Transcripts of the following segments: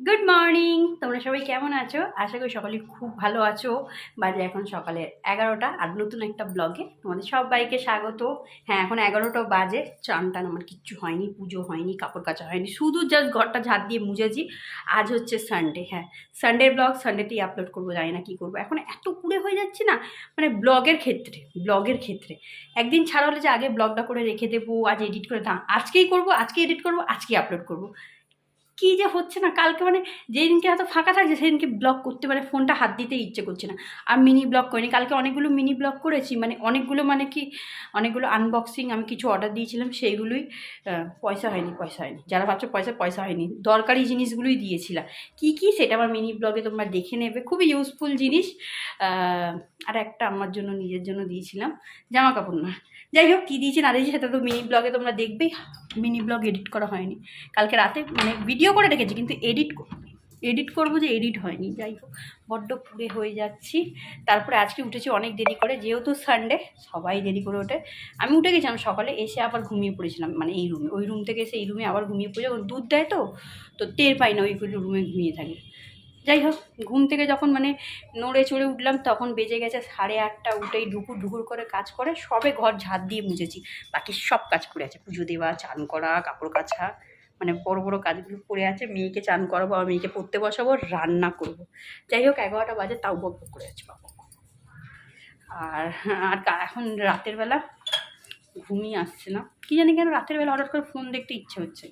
Good morning তোমরা সবাই কেমন আছো? আশা করি সকলে খুব ভালো আছো। বাজে এখন সকালের এগারোটা। আর নতুন একটা ব্লগে তোমাদের সবাইকে স্বাগত। হ্যাঁ এখন এগারোটা বাজে। চান টান আমার কিচ্ছু হয়নি, পুজো হয়নি, কাপড় কাচা হয়নি। শুধু জাস্ট ঘরটা ঝাড় দিয়ে মুজেছি আজ হচ্ছে সানডে হ্যাঁ সানডের ব্লগ সানডেতেই আপলোড করব, জানি না কী করব। এখন এত কুড়ে হয়ে যাচ্ছে না মানে ব্লগের ক্ষেত্রে ব্লগের ক্ষেত্রে। একদিন ছাড়া হলে যে আগে ব্লগটা করে রেখে দেবো, আজ এডিট করে আজকেই করব, আজকে এডিট করব আজকেই আপলোড করব। কী যে হচ্ছে না, কালকে মানে যেদিনকে এত ফাঁকা থাকছে সেদিনকে ব্লগ করতে মানে ফোনটা হাত দিতে ইচ্ছে করছে না। আর মিনি ব্লগ করিনি, কালকে অনেকগুলো মিনি ব্লগ করেছি মানে অনেকগুলো মানে কি, অনেকগুলো আনবক্সিং আমি কিছু অর্ডার দিয়েছিলাম, সেইগুলোই পয়সা হয়নি পয়সা হয়নি। যারা ভাবছ পয়সা পয়সা হয়নি, দরকারি জিনিসগুলোই দিয়েছিলাম। কি কি সেটা আমার মিনি ব্লগে তোমরা দেখে নেবে, খুবই ইউজফুল জিনিস। আর একটা আমার জন্য, নিজের জন্য দিয়েছিলাম জামা কাপড় না যাই হোক, কী দিয়েছি না দিয়েছি সেটা তো মিনি ব্লগে তোমরা দেখবেই। মিনি ব্লগ এডিট করা হয়নি। কালকে রাতে মানে ভিডিও করে রেখেছি, কিন্তু এডিট এডিট করব যে এডিট হয়নি। যাই হোক, বড্ড পুড়ে হয়ে যাচ্ছি। তারপরে আজকে উঠেছি অনেক দেরি করে, যেহেতু সানডে সবাই দেরি করে ওঠে। আমি উঠে গেছিলাম সকালে, এসে আবার ঘুমিয়ে পড়েছিলাম মানে এই রুমে ওই রুম থেকে এসে এই রুমে আবার ঘুমিয়ে পড়ে যখন দুধ দেয় তো তো টের পাই না ওই রুমে ঘুমিয়ে থাকি। যাই হোক, ঘুম থেকে যখন মানে নড়ে চড়ে উঠলাম, তখন বেজে গেছে সাড়ে আটটা, উঠেই ঢুকুর ঢুকুর করে কাজ করে, সবে ঘর ঝাড় দিয়ে মুছেছি। বাকি সব কাজ করে আছে, পুজো দেওয়া, চান করা, কাপড় কাচা মানে বড় বড় কাজগুলো পড়ে আছে, মেয়েকে চান করাবো আর মেয়েকে পড়তে বসাবো, রান্না করব। যাই হোক, এগারোটা বাজে, তাও বক করে আছে বাবা। আর আর এখন রাতের বেলা ঘুমিয়ে আসছে না। কি জানি কেন রাতের বেলা হঠাৎ করে ফোন দেখতে ইচ্ছে হচ্ছে।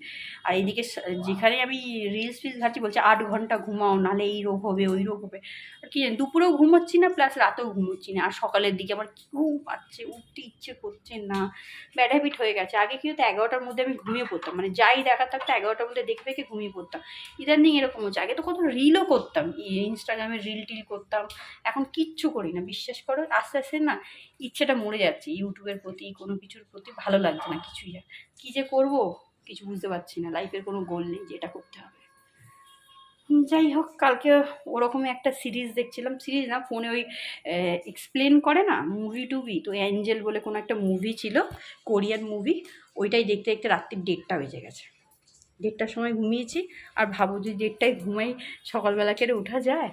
আর এইদিকে যেখানে আমি রিলস ফিলস ঘাটছি বলছে, আট ঘণ্টা ঘুমাও নালে এই রোগ হবে, ওই রোগ হবে। আর কি জানি, দুপুরেও ঘুমোচ্ছি না প্লাস রাতেও ঘুমোচ্ছি না। আর সকালের দিকে আমার কি ঘুম পাচ্ছে, উঠতে ইচ্ছে করছে না। ব্যাড হ্যাবিট হয়ে গেছে। আগে কি হতো, এগারোটার মধ্যে আমি ঘুমিয়ে পড়তাম। মানে যাই দেখা থাকতো, এগারোটার মধ্যে দেখে দেখে ঘুমিয়ে পড়তাম। ইদানিং এরকম হচ্ছে। আগে তো কত রিলও করতাম। ইনস্টাগ্রামে রিল টিল করতাম। এখন কিচ্ছু করি না। বিশ্বাস করো, আস্তে আস্তে না ইচ্ছেটা মরে যাচ্ছে। ইউটিউবের প্রতি, কোনো কিছুর প্রতি ভালো লাগছে না। কিছুই আর কী যে করব কিছু বুঝতে পারছি না। লাইফের কোনো গোল নেই যে এটা করতে হবে। যাই হোক, কালকে ওরকমই একটা সিরিজ দেখছিলাম। সিরিজ না ফোনে ওই এক্সপ্লেন করে না? মুভি টুভি তো অ্যাঞ্জেল বলে কোনো একটা মুভি ছিল কোরিয়ান মুভি ওইটাই দেখতে দেখতে রাত্রির ডেটটা বেজে গেছে। দেড়টার সময় ঘুমিয়েছি, আর ভাবো যদি দেড়টায় ঘুমাই, সকালবেলা কেটে ওঠা যায়?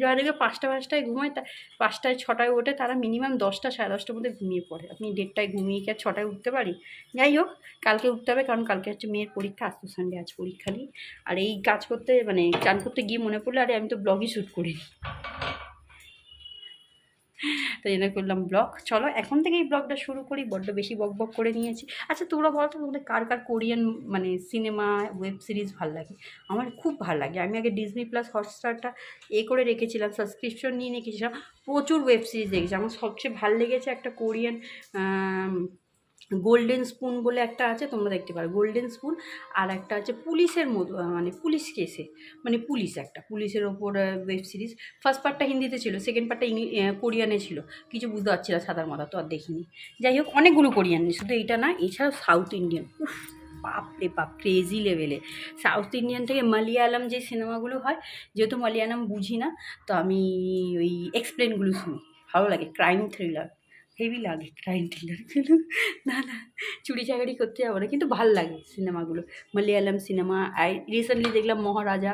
যারা দেখবে পাঁচটা পাঁচটায় ঘুমায়, তা পাঁচটায় ছটায় ওঠে, তারা মিনিমাম দশটা সাড়ে দশটার মধ্যে ঘুমিয়ে পড়ে। আপনি দেড়টায় ঘুমিয়ে কি আর ছটায় উঠতে পারি? যাই হোক, কালকে উঠতে হবে, কারণ কালকে হচ্ছে মেয়ের পরীক্ষা আসতো সানডে আজ পরীক্ষা নেই। আর এই কাজ করতে মানে চান করতে গিয়ে মনে পড়ল, আরে আমি তো ব্লগই শ্যুট করিনি। তাই জন্য করলাম ব্লগ। চলো, এখন থেকেই ব্লগটা শুরু করি। বড্ড বেশি বক বক করে নিয়েছি। আচ্ছা তোমরা বলো তোমাদের কার কার কোরিয়ান মানে সিনেমা, ওয়েব সিরিজ ভালো লাগে? আমার খুব ভালো লাগে। আমি আগে ডিজনি প্লাস হটস্টারটা এ করে রেখেছিলাম সাবস্ক্রিপশন নিয়ে রেখেছিলাম। প্রচুর ওয়েব সিরিজ দেখেছি। আমার সবচেয়ে ভালো লেগেছে একটা কোরিয়ান গোল্ডেন স্পুন বলে একটা আছে, তোমরা দেখতে পারো। গোল্ডেন স্পুন আর একটা আছে পুলিশের মতো মানে পুলিশ কেসে। মানে পুলিশ একটা, পুলিশের ওপর ওয়েব সিরিজ ফার্স্ট পার্টটা হিন্দিতে ছিল সেকেন্ড পার্টটা ইংলি কোরিয়ানে ছিল। কিছু বুঝতে পারছি না সাদার মাথা, তো আর দেখিনি। যাই হোক, অনেকগুলো কোরিয়ান শুধু এইটা না, এছাড়াও সাউথ ইন্ডিয়ান উফ বাপ রে বাপ ক্রেজি লেভেলে সাউথ ইন্ডিয়ান থেকে মালিয়ালাম যে সিনেমাগুলো হয়, যেহেতু মালিয়ালাম বুঝি না, তো আমি ওই এক্সপ্লেনগুলো শুনি। ভালো লাগে ক্রাইম থ্রিলার হেভি লাগে ক্রাইম থ্রিলারগুলো না না, চুরি চাকারি করতে যাব না, কিন্তু ভালো লাগে সিনেমাগুলো। মালিয়ালাম সিনেমা, আই রিসেন্টলি দেখলাম মহারাজা,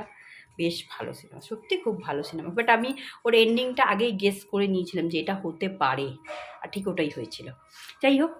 বেশ ভালো সিনেমা, সত্যি খুব ভালো সিনেমা। বাট আমি ওর এন্ডিংটা আগেই গেস করে নিয়েছিলাম যে এটা হতে পারে, আর ঠিক ওটাই হয়েছিল। যাই হোক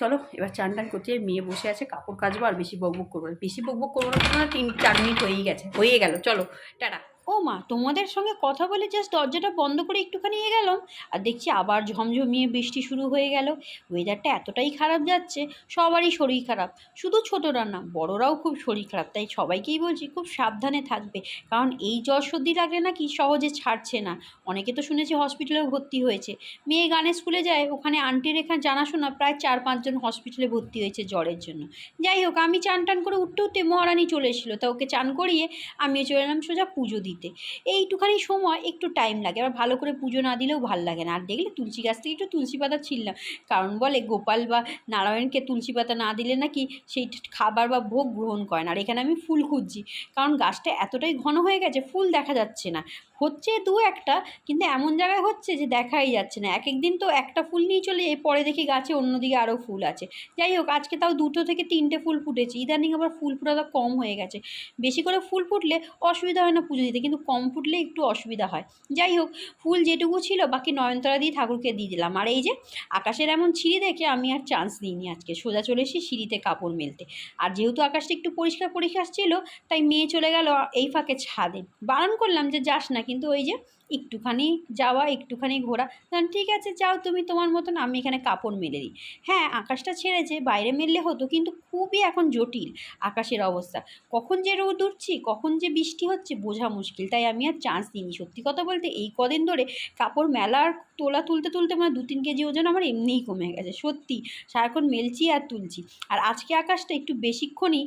চলো, এবার চান টান করতে মেয়ে বসে আছে, কাপড় কাচবো আর বেশি বকবক করব না। বেশি বকবক করব না, তিন, চার মিনিট হয়েই গেছে হয়ে গেল, চলো, টাটা। ও মা, তোমাদের সঙ্গে কথা বলে জাস্ট দরজাটা বন্ধ করে একটুখানি এ গেলাম আর দেখছি আবার ঝমঝমিয়ে বৃষ্টি শুরু হয়ে গেল। ওয়েদারটা এতটাই খারাপ যাচ্ছে, সবারই শরীর খারাপ। শুধু ছোটরা না, বড়রাও খুব শরীর খারাপ, তাই সবাইকেই বলছি খুব সাবধানে থাকবে। কারণ এই জ্বর সর্দি লাগলে না কি সহজে ছাড়ছে না। অনেকে তো শুনেছি হসপিটালে ভর্তি হয়েছে। মেয়ে গানের স্কুলে যায়, ওখানে আন্টির এখানে জানাশোনা প্রায় চার পাঁচজন হসপিটালে ভর্তি হয়েছে জ্বরের জন্য। যাই হোক, আমি চান টান করে উঠতে উঠতে মহারানী চলে এসেছিল, তা ওকে চান করিয়ে আমিও চলে এলাম সোজা পুজো দিতে। এইটুখানি সময় একটু টাইম লাগে। আবার ভালো করে পুজো না দিলেও ভালো লাগে না। আর দেখলে তুলসী গাছ থেকে একটু তুলসী পাতা ছিললাম। কারণ বলে গোপাল বা নারায়ণকে তুলসী পাতা না দিলে নাকি সেই খাবার বা ভোগ গ্রহণ করে না। আর এখানে আমি ফুল খুঁজছি। কারণ গাছটা এতটাই ঘন হয়ে গেছে, ফুল দেখা যাচ্ছে না। হচ্ছে দু একটা, কিন্তু এমন জায়গায় হচ্ছে যে দেখাই যাচ্ছে না। এক এক দিন তো একটা ফুল নিয়ে চলে যাই পরে দেখি গাছে অন্যদিকে আরও ফুল আছে। যাই হোক, আজকে তাও দুটো থেকে তিনটে ফুল ফুটেছে। ইদানিং আবার ফুল ফোটাটা কম হয়ে গেছে। বেশি করে ফুল ফুটলে অসুবিধা হয় না পুজো দিতে, কিন্তু কম ফুটলে একটু অসুবিধা হয়। যাই হোক, ফুল যেটুকু ছিল, বাকি নয়নতারা দিয়ে ঠাকুরকে দিয়ে দিলাম। আর এই যে আকাশের এমন ছিঁড়ি দেখে আমি আর চান্স দিইনি আজকে। সোজা চলে এসেছি সিঁড়িতে কাপড় মেলতে। আর যেহেতু আকাশটা একটু পরিষ্কার পরিষ্কার ছিল, তাই মেয়ে চলে গেল এই ফাঁকে ছাদে। বারণ করলাম যে যাস না কিন্তু ওই যে একটুখানি যাওয়া একটুখানি ঘোরা। বললাম, ঠিক আছে যাও তুমি তোমার মতন আমি এখানে কাপড় মেলে দিই। হ্যাঁ আকাশটা ছেড়েছে বাইরে মেললে হতো কিন্তু খুবই এখন জটিল আকাশের অবস্থা। কখন যে রোদ উঠছি কখন যে বৃষ্টি হচ্ছে বোঝা মুশকিল। তাই আমি আর চান্স দিইনি। সত্যি কথা বলতে এই কদিন ধরে কাপড় মেলার তোলা তুলতে তুলতে মানে দু তিন কেজি ওজন আমার এমনিই কমে গেছে সত্যি। সারাক্ষণ মেলছি আর তুলছি। আর আজকে আকাশটা একটু বেশিক্ষণই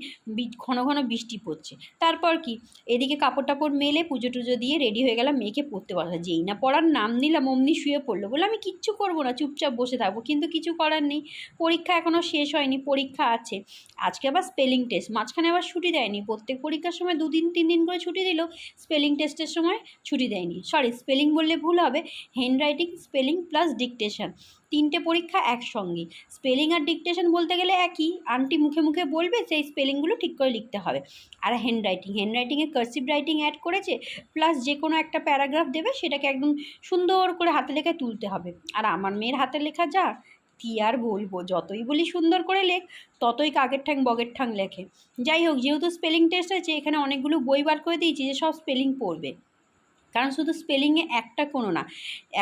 ঘন ঘন বৃষ্টি পড়ছে। তারপর কি? এদিকে কাপড় টাপড় মেলে পুজো টুজো দিয়ে রেডি হয়ে গেলাম, মেয়েকে পড়তে বসা যেই না পড়ার নাম নিলাম, অমনি শুয়ে পড়ল। বলে আমি কিচ্ছু করব না, চুপচাপ বসে থাকব। কিন্তু কিছু করার নেই। পরীক্ষা এখনও শেষ হয়নি, পরীক্ষা আছে। আজকে আবার স্পেলিং টেস্ট মাঝখানে আবার ছুটি দেয়নি। প্রত্যেক পরীক্ষার সময় দুদিন তিন দিন করে ছুটি দিল। স্পেলিং টেস্টের সময় ছুটি দেয়নি। সরি স্পেলিং বললে ভুল হবে। Handwriting spelling plus dictation তিনটে পরীক্ষা একসঙ্গে। স্পেলিং আর ডিকটেশন বলতে গেলে একই। আন্টি মুখে মুখে বলবে সেই স্পেলিংগুলো ঠিক করে লিখতে হবে। আর হ্যান্ড রাইটিং হ্যান্ড রাইটিংয়ে কার্সিভ রাইটিং অ্যাড করেছে প্লাস যে কোনো একটা প্যারাগ্রাফ দেবে সেটাকে একদম সুন্দর করে হাতে লেখায় তুলতে হবে। আর আমার মেয়ের হাতে লেখা যা, কী আর বলব? যতই বলি সুন্দর করে লেখ, ততই কাকের ঠ্যাং বগের ঠ্যাং লেখে। যাই হোক, যেহেতু স্পেলিং টেস্ট আছে এখানে অনেকগুলো বই বার করে দিয়েছি যে সব স্পেলিং পড়বে। কারণ শুধু স্পেলিংয়ে একটা কোনো না।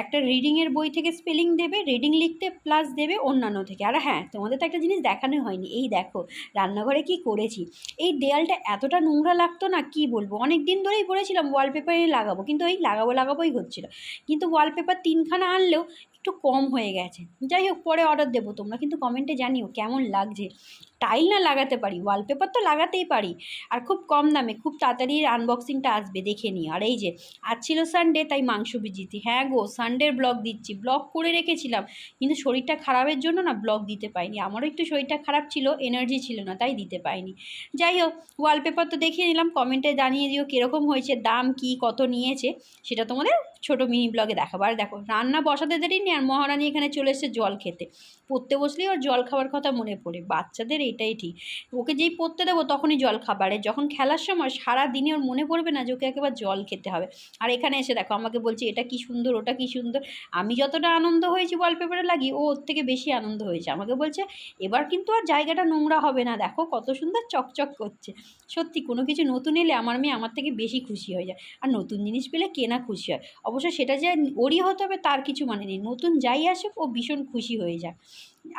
একটা রিডিংয়ের বই থেকে স্পেলিং দেবে রিডিং লিখতে প্লাস দেবে অন্যান্য থেকে। আর হ্যাঁ তোমাদের তো একটা জিনিস দেখানো হয়নি। এই দেখো, রান্নাঘরে কি করেছি? এই দেয়ালটা এতটা নোংরা লাগতো না, কি বলব? অনেক দিন ধরেই বলেছিলাম ওয়ালপেপারে লাগাবো, কিন্তু এই লাগাবো, লাগাবোই হচ্ছিল। কিন্তু ওয়ালপেপার তিনখানা আনলেও একটু কম হয়ে গেছে। যাই হোক পরে অর্ডার দেবো, তোমরা কিন্তু কমেন্টে জানিও কেমন লাগছে। টাইল না লাগাতে পারি? ওয়ালপেপার তো লাগাতেই পারি। আর খুব কম দামে, খুব তাড়াতাড়ি আনবক্সিংটা আসবে, দেখে নিই আর এই যে, আজ ছিল সানডে তাই মাংস ভিজিয়েছি হ্যাঁ গো সানডের ব্লগ দিচ্ছি। ব্লগ করে রেখেছিলাম। কিন্তু শরীরটা খারাপের জন্য না ব্লগ দিতে পাইনি। আমারও একটু শরীরটা খারাপ ছিল এনার্জি ছিল না, তাই দিতে পাইনি। যাই হোক ওয়ালপেপার তো দেখিয়ে নিলাম। কমেন্টে জানিয়ে দিও কীরকম হয়েছে, দাম কি, কত নিয়েছে, সেটা তোমাদের ছোটো মিনি ব্লগে দেখাবো। আর দেখো, রান্না বসাতে দেরি নেই, আর মহারানী এখানে চলে এসেছে জল খেতে। পড়তে বসলেই ওর জল খাওয়ার কথা মনে পড়ে। বাচ্চাদের এটাই ঠিক। ওকে যেই পড়তে দেবো তখনই জল খাবারে যখন খেলার সময় সারা দিনে ওর মনে পড়বে না যে ওকে একেবারে জল খেতে হবে। আর এখানে এসে দেখো, আমাকে বলছে, এটা কি সুন্দর, ওটা কি সুন্দর। আমি যতটা আনন্দ হয়েছি ওয়ালপেপারে লাগিয়ে, ও ওর থেকে বেশি আনন্দ হয়েছে। আমাকে বলছে, এবার কিন্তু আর জায়গাটা নোংরা হবে না। দেখো কত সুন্দর চকচক করছে। সত্যি কোনো কিছু নতুন এলে আমার মেয়ে আমার থেকে বেশি খুশি হয়ে যায়। আর নতুন জিনিস পেলে কেনা খুশি হয়। অবশ্য সেটা যে ওরই হতে হবে তার কিছু মানে নেই। নতুন যাই আসুক, ও ভীষণ খুশি হয়ে যায়।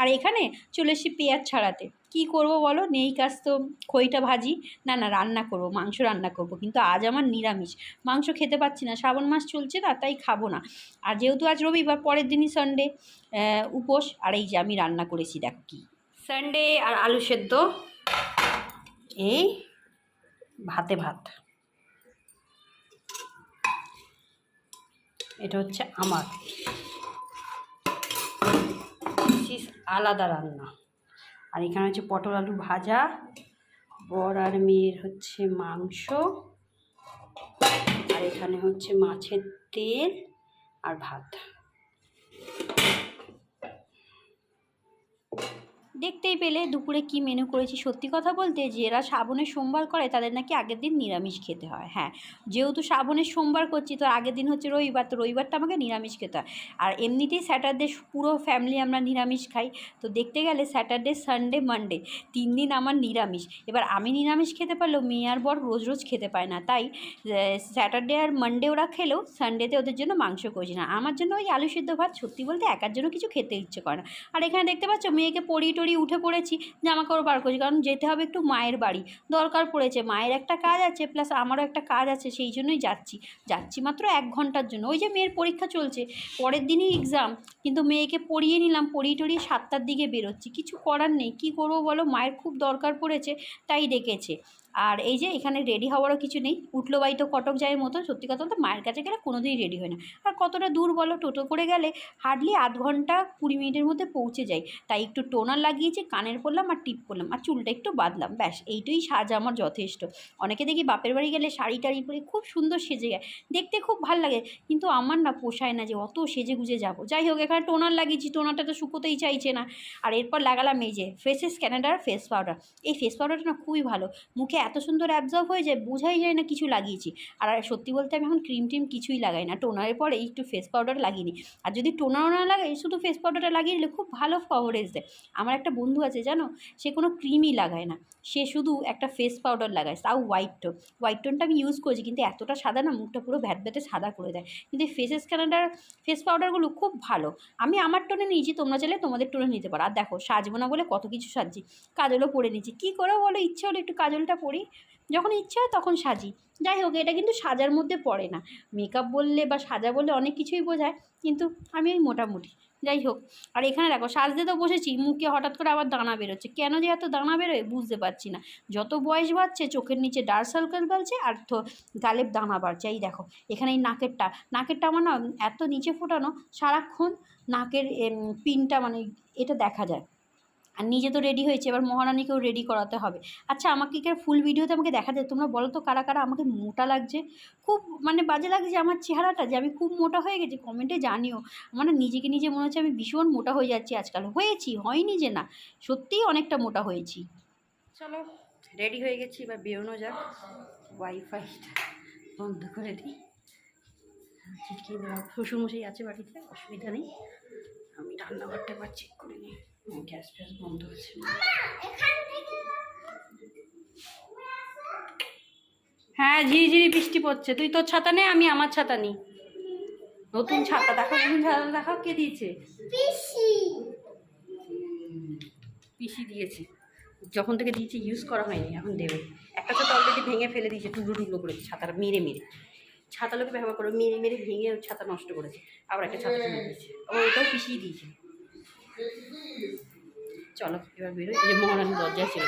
আর এখানে চলে এসেছি পেঁয়াজ ছাড়াতে। কি করব বলো? নেই কাজ তো, খইটা ভাজি। না না, রান্না করব, মাংস রান্না করব। কিন্তু আজ আমার নিরামিষ। মাংস খেতে পাচ্ছি না। শ্রাবণ মাস চলছে না, তাই খাব না। আর যেহেতু আজ রবিবার, পরের দিনই সানডে উপোস। আর এই যে আমি রান্না করেছি, দেখো কি। সানডে আর আলু সেদ্ধ। এই ভাতে ভাত। এটা হচ্ছে আমার। আলাদা রান্না। আর এখানে হচ্ছে পটল আলু ভাজা, বর আর মেয়ের হচ্ছে মাংস, আর এখানে হচ্ছে মাছের তেল আর ভাত। দেখতেই পেলে দুপুরে কি মেনু করেছি সত্যি কথা বলতে, যারা শ্রাবণের সোমবার করে তাদের নাকি আগের দিন নিরামিষ খেতে হয়। হ্যাঁ যেহেতু শ্রাবণের সোমবার করছি, তো আগের দিন হচ্ছে রবিবার, তো রবিবারটা আমাকে নিরামিষ খেতে হয়। আর এমনিতেই স্যাটারডে পুরো ফ্যামিলি আমরা নিরামিষ খাই, তো দেখতে গেলে স্যাটারডে সানডে মানডে তিন দিন আমার নিরামিষ। এবার আমি নিরামিষ খেতে পারলেও মেয়ে আর বর রোজ রোজ খেতে পায় না, তাই স্যাটারডে আর মানডে ওরা খেলেও সানডেতে ওদের জন্য মাংস করেছি না। আমার জন্য ওই আলু সিদ্ধ ভাত সত্যি বলতে একার জন্য কিছু খেতে ইচ্ছে করে না। আর এখানে দেখতে পাচ্ছ মেয়েকে পড়িয়ে টড়িয়ে উঠে পড়েছি জামা কাপড় বার করছি। কারণ যেতে হবে একটু মায়ের বাড়ি। দরকার পড়েছে, মায়ের একটা কাজ আছে প্লাস আমারও একটা কাজ আছে, সেই জন্যই যাচ্ছি। যাচ্ছি মাত্র এক ঘণ্টার জন্য। ওই যে মেয়ের পরীক্ষা চলছে, পরের দিনই এক্সাম কিন্তু মেয়েকে পড়িয়ে নিলাম, পড়িয়ে টড়িয়ে সাতটার দিকে বেরোচ্ছি। কিছু করার নেই। কী করব বলো? মায়ের খুব দরকার পড়েছে, তাই ডেকেছে। আর এই যে এখানে রেডি হওয়ারও কিছু নেই। উঠল বাড়ি তো কটক যাওয়ার মতো সত্যি কথা বলতে মায়ের কাছে গেলে কোনোদিনই রেডি হয় না। আর কতটা দূর বলো, টোটো করে গেলে হার্ডলি আধ ঘণ্টা কুড়ি মিনিটের মধ্যে পৌঁছে যাই। তাই একটু টোনার লাগিয়েছি, কানের পরলাম আর টিপ করলাম আর চুলটা একটু বাঁধলাম। ব্যাস, এইটুই সাজ আমার যথেষ্ট। অনেকে দেখি বাপের বাড়ি গেলে শাড়ি টাড়ি পরে খুব সুন্দর সেজে যায়। দেখতে খুব ভালো লাগে, কিন্তু আমার না পোষায় না যে অত সেজে গুজে যাব। যাই হোক, এখানে টোনার লাগিয়েছি, টোনারটা তো শুকোতেই চাইছে না। আর এরপর লাগালাম এই যে ফেসেস ক্যানাডার ফেস পাউডার এই ফেস পাউডারটা না খুবই ভালো। মুখে এত সুন্দর অ্যাবজর্ব হয়ে যায়, বোঝাই যায় না কিছু লাগিয়েছি। আর সত্যি বলতে আমি এখন ক্রিম টিম কিছুই লাগাই না। টোনারের পরে একটু ফেস পাউডার লাগিয়ে নিই। আর যদি টোনারও না লাগাই শুধু ফেস পাউডারটা লাগিয়ে নিলে খুব ভালো কভারেজ দেয়। আমার একটা বন্ধু আছে, জানো? সে কোনো ক্রিমই লাগায় না। সে শুধু একটা ফেস পাউডার লাগায়, তাও হোয়াইট টোন হোয়াইট টোনটা আমি ইউজ করেছি, কিন্তু এতটা সাদা না, মুখটা পুরো ভ্যাট ভ্যাটে সাদা করে দেয়। কিন্তু এই ফেসেস ক্যানাডার ফেস পাউডারগুলো খুব ভালো। আমি আমার টোনে নিয়েছি, তোমরা চাইলে তোমাদের টোনে নিতে পারো। আর দেখো, সাজবো না বলে কত কিছু সাজছি। কাজলও পরে নিয়েছি। কী করে বলো? ইচ্ছে হলো একটু কাজলটা পরি যখন ইচ্ছে হয় তখন সাজি। যাই হোক, এটা কিন্তু সাজার মধ্যে পড়ে না। মেকআপ বললে বা সাজা বললে অনেক কিছুই বোঝায়, কিন্তু আমি ওই মোটামুটি। যাই হোক, আর এখানে দেখো, সাজতে তো বসেছি, মুখে হঠাৎ করে আবার দানা বেরোচ্ছে। কেন যে এত দানা বেরোয় বুঝতে পারছি না। যত বয়স বাড়ছে, চোখের নিচে ডার্ক সার্কেল বাড়ছে আর তো গালের দানা বাড়ছে। এই দেখো, এখানে এই নাকেরটা নাকেরটা আমার না এত নিচে ফোটানো, সারাক্ষণ নাকের পিনটা মানে এটা দেখা যায়। আর নিজে তো রেডি হয়েছে, এবার মহারানীকেও রেডি করাতে হবে। আচ্ছা আমাকে কি ফুল ভিডিওতে আমাকে দেখা যায় তোমরা বলো তো কারা কারা আমাকে মোটা লাগছে। খুব মানে বাজে লাগছে আমার চেহারাটা যে আমি খুব মোটা হয়ে গেছি কমেন্টে জানিও। মানে নিজেকে নিজে মনে হচ্ছে আমি ভীষণ মোটা হয়ে যাচ্ছি আজকাল। হয়েছি, হয়নি যে না, সত্যিই অনেকটা মোটা হয়েছি। চলো রেডি হয়ে গেছি, এবার বেরোনো যাক। ওয়াইফাইটা বন্ধ করে দিই। চিটকিয়ে দেওয়া আছে বাড়িতে, অসুবিধা নেই। আমি রান্নাঘরটা একবার চেক করে নিই। গ্যাস ফ্যাস বন্ধ আছে হ্যাঁ ঝিরিঝিরি বৃষ্টি পড়ছে। তুই তোর ছাতা নে আমি আমার ছাতা নিই নতুন ছাতা। দেখো নতুন ছাতা দেখো কে দিয়েছে? পিসি। দিয়েছে। যখন থেকে দিয়েছে ইউজ করা হয়নি এখন দেবে। একটা ছাতা অলরেডি ভেঙে ফেলে দিয়েছে টুকরো টুকরো করেছে ছাতাটা মেরে মেরে। ছাতা লোকে ব্যবহার করে মেরে মেরে ভেঙে ছাতা নষ্ট করেছে। আবার একটা ছাতা কিনে দিয়েছে। ও ওটাও পিছিয়ে দিয়েছে। চলো এবার বেরোই। এই যে মহারানী দরজা ছিল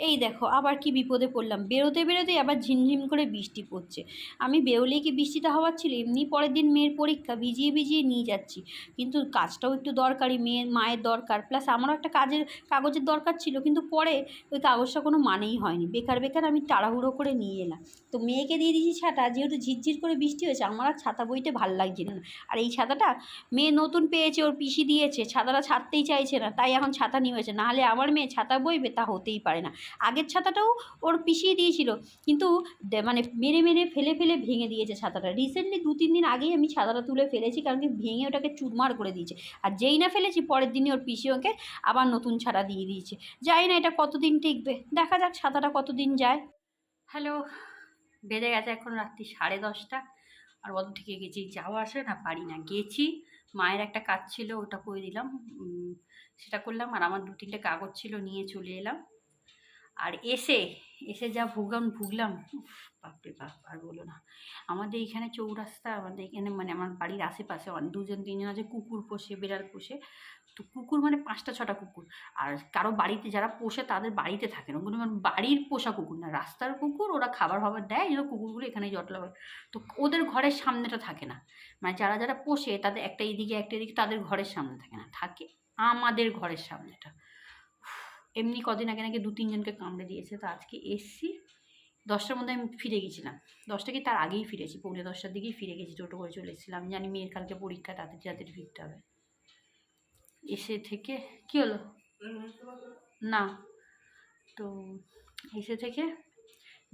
এই দেখো, আবার কি বিপদে পড়লাম। বেরোতে বেরোতেই আবার ঝিমঝিম করে বৃষ্টি পড়ছে। আমি বেরোলেই কি বৃষ্টিটা হওয়ার ছিল? এমনি পরের দিন মেয়ের পরীক্ষা, ভিজিয়ে ভিজিয়ে নিয়ে যাচ্ছি। কিন্তু কাজটাও একটু দরকারি, মেয়ের, মায়ের দরকার। প্লাস আমারও একটা কাজের, কাগজের দরকার ছিল। কিন্তু পরে ওই কাগজটা কোনো মানেই হয়নি। বেকার বেকার আমি তাড়াহুড়ো করে নিয়ে এলাম। তো মেয়েকে দিয়ে দিয়েছি ছাতা। যেহেতু ঝিরঝির করে বৃষ্টি হয়েছে, আমার আর ছাতা বইতে ভালো লাগছিল না। আর এই ছাতাটা মেয়ে নতুন পেয়েছে, ওর পিসি দিয়েছে। ছাতাটা ছাড়তেই চাইছে না। তাই এখন ছাতা নিয়ে হয়েছে নাহলে আমার মেয়ে ছাতা বইবে তা হতেই পারে না। আগের ছাতাটাও ওর পিছিয়ে দিয়েছিল। কিন্তু মানে মেরে মেরে ফেলে ফেলে ভেঙে দিয়েছে ছাতাটা। রিসেন্টলি দু, তিন দিন আগেই আমি ছাতাটা তুলে ফেলেছি কারণ কি ভেঙে ওটাকে চুরমার করে দিয়েছে। আর যেই না ফেলেছি, পরের দিনই ওর পিসি ওকে আবার নতুন ছাতা দিয়ে দিয়েছে। যাই না, এটা কতদিন টিকবে? দেখা যাক ছাতাটা কতদিন যায়। হ্যালো বেজে গেছে এখন রাত্রি সাড়ে দশটা। আর অত থেকে গেছি, যাওয়া আসে না পারি না। গেছি, মায়ের একটা কাজ ছিল, ওটা করে দিলাম। সেটা করলাম আর আমার দু, তিনটে কাগজ ছিল, নিয়ে চলে এলাম। আর এসে এসে যা ভুগলাম ভুগলাম বাপরে বাপ, আর বলো না। আমাদের এখানে চৌরাস্তা, আমাদের এখানে মানে আমার বাড়ির আশেপাশে দুজন, তিনজন আছে, কুকুর পোষে, বিড়াল পোষে। তো কুকুর মানে পাঁচটা, ছটা কুকুর। আর কারও বাড়িতে যারা পোষে, তাদের বাড়িতে থাকে না। মানে বাড়ির পোষা কুকুর না। রাস্তার কুকুর, ওরা খাবার ফাবার দেয় এই কুকুরগুলো এখানে জটলা তো ওদের ঘরের সামনেটা থাকে না। মানে যারা যারা পোষে, তাদের একটা এদিকে একটা এদিকে, তাদের ঘরের সামনে থাকে না। থাকে আমাদের ঘরের সামনেটা। এমনি কদিন আগে নাকি দু তিনজনকে কামড়ে দিয়েছে, তো আজকে এসছি। দশটার মধ্যে আমি ফিরে গেছিলাম। দশটা কি তার আগেই ফিরেছি, পৌনে দশটার দিকেই ফিরে গেছি, টোটো করে চলে এসেছিলাম। জানি মেয়ের কালকে পরীক্ষা, তাড়াতাড়ি তাড়াতাড়ি ফিরতে হবে। এসে থেকে কি হলো? না। তো এসে থেকে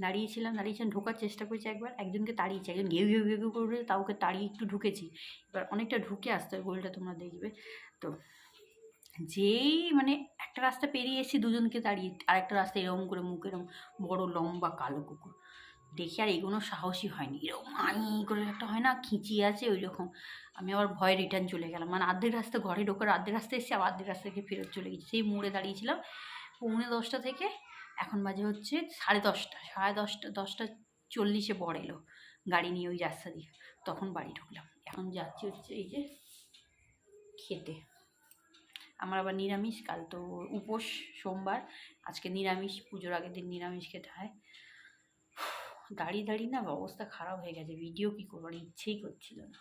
দাঁড়িয়েছিলাম দাঁড়িয়েছিলাম, ঢোকার চেষ্টা করেছি একবার। একজনকে তাড়িয়েছি, একজন ঘেউ ঘেউ ঘেউ করে তাওকে তাড়িয়ে একটু ঢুকেছি। এবার অনেকটা ঢুকে আসতে হবে, গোলটা তোমরা দেখবে। তো যেই মানে একটা রাস্তা পেরিয়ে এসেছি দুজনকে দাঁড়িয়ে আর একটা রাস্তা এরকম করে মুখ এরকম বড়, লম্বা, কালো কুকুর। দেখি আর এগুলো সাহসী হয়নি। এরকম আই করে একটা হয় না, খিঁচিয়ে আছে ওই রকম। আমি আবার ভয়ে রিটার্ন চলে গেলাম। মানে আর্ধেক রাস্তা ঘরে ঢোকার আর্ধেক রাস্তা এসেছি আবার আর্ধেক রাস্তা থেকে ফেরত চলে গেছি। সেই মোড়ে দাঁড়িয়েছিলাম পৌনে দশটা থেকে। এখন বাজে হচ্ছে সাড়ে দশটা। সাড়ে দশটা দশটা চল্লিশে বড় এলো গাড়ি নিয়ে ওই রাস্তা দিয়ে। তখন বাড়ি ঢুকলাম। এখন যাচ্ছি হচ্ছে এই যে খেতে। আমার আবার নিরামিষ, কাল তো উপোস সোমবার। আজকে নিরামিষ, পুজোর আগের দিন নিরামিষ খেতে হয়। দাঁড়িয়ে দাঁড়িয়ে না অবস্থা খারাপ হয়ে গেছে ভিডিও কী করব? আর ইচ্ছেই করছিল না।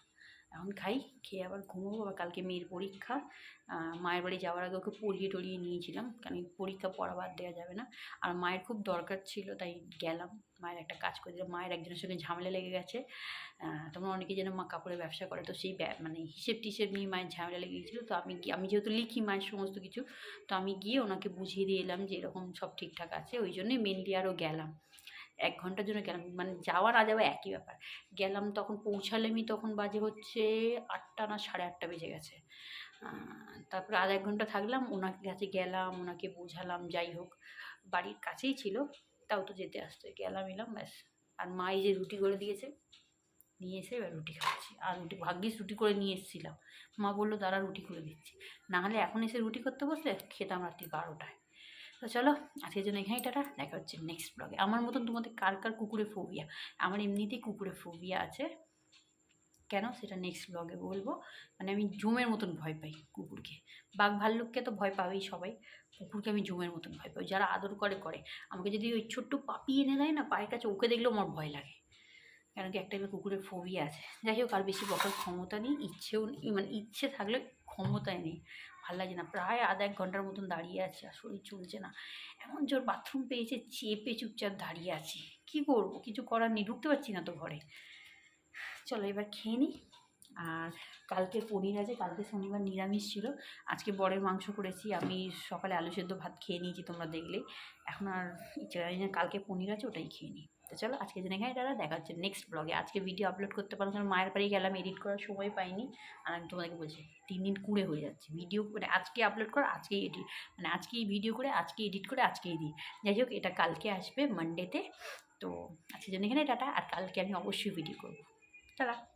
এখন খাই, খেয়ে আবার ঘুমোবো, আবার কালকে মেয়ের পরীক্ষা। মায়ের বাড়ি যাওয়ার আগে ওকে পড়িয়ে টড়িয়ে নিয়েছিলাম। কারণ পরীক্ষা পড়া বাদ দেওয়া যাবে না। আর মায়ের খুব দরকার ছিল, তাই গেলাম। মায়ের একটা কাজ করে দিলাম। মায়ের একজনের সঙ্গে ঝামেলা লেগে গেছে। তোমরা অনেকে যেন মা কাপড়ের ব্যবসা করে। তো সেই মানে হিসেব টিসেব নিয়ে মায়ের ঝামেলা লেগে গিয়েছিল তো আমি আমি যেহেতু লিখি মায়ের সমস্ত কিছু, তো আমি গিয়ে ওনাকে বুঝিয়ে দিয়ে এলাম যে এরকম সব ঠিকঠাক আছে। ওই জন্যই মেনলি আরও গেলাম। এক ঘণ্টার জন্য গেলাম। মানে যাওয়া না যাওয়া একই ব্যাপার। গেলাম তখন পৌঁছালামই তখন বাজে হচ্ছে আটটা না সাড়ে আটটা বেজে গেছে। তারপরে আধ এক ঘণ্টা থাকলাম। ওনার কাছে গেলাম, ওনাকে বোঝালাম, যাই হোক। বাড়ির কাছেই ছিল। তাও তো যেতে আসতে গেলাম, এলাম, ব্যাস। আর মা এই যে রুটি করে দিয়েছে, নিয়ে এসে এবার রুটি খাচ্ছি। আর রুটি ভাগ্যিস রুটি করে নিয়ে এসেছিলাম। মা বলল, দাঁড়া, রুটি করে দিচ্ছি। না হলে এখন এসে রুটি করতে বসলে খেতাম রাত্রি বারোটায়। তো চলো, আজকের জন্য এখানেই, টাটা। দেখা হচ্ছে নেক্সট ব্লগে আমার মতন তোমাদের কার কার কুকুরে ফোবিয়া আমার এমনিতেই কুকুরে ফোবিয়া আছে। কেন? সেটা নেক্সট ব্লগে বলব। মানে আমি জুমের মতন ভয় পাই কুকুরকে। বাঘ ভাল্লুককে তো ভয় পাবেই সবাই। কুকুরকে আমি জুমের মতন ভয় পাই। যারা আদর করে করে। আমাকে যদি ওই ছোট্ট পাপি এনে দেয় না পায়ের কাছে, ওকে দেখলেও আমার ভয় লাগে। কারণ কি একটা কুকুরের ফোবিয়া আছে। যাই হোক, আর বেশি বকার ক্ষমতা নেই, ইচ্ছেও মানে ইচ্ছে থাকলে ক্ষমতায় নেই। ভালো লাগে না। প্রায় আধ এক ঘণ্টার মতন দাঁড়িয়ে আছে, আর শরীর চলছে না। এমন জোর বাথরুম পেয়েছে, চেপে চুপচাপ দাঁড়িয়ে আছি। কী করব? কিছু করার নেই, ঢুকতে পারছি না তো ঘরে। চলো এবার খেয়ে নিই আর কালকে পনির আছে, কালকে শনিবার নিরামিষ ছিল। আজকে বরের মাংস করেছি, আমি সকালে আলু সেদ্ধ ভাত খেয়ে নিয়েছি তোমরা দেখলে। এখন আর ইচ্ছে জানি না, কালকে পনির আছে, ওটাই খেয়ে নিই। তো চলো আজকে দিন এখানে দাদা দেখা হচ্ছে নেক্সট ব্লগে আজকে ভিডিও আপলোড করতে পারলাম কারণ মায়ের বাড়ি গেলাম এডিট করার সময় পাইনি। আর আমি তোমাদেরকে বলছি, তিন দিন কুড়ে হয়ে যাচ্ছে। ভিডিও মানে আজকে আপলোড কর, আজকেই এডিট মানে আজকেই ভিডিও করে আজকে এডিট করে, আজকেই দিই। যাই হোক, এটা কালকে আসবে মানডেতে তো আজকে জন্য এখানে টাটা। আর কালকে আমি অবশ্যই ভিডিও করব। টাটা।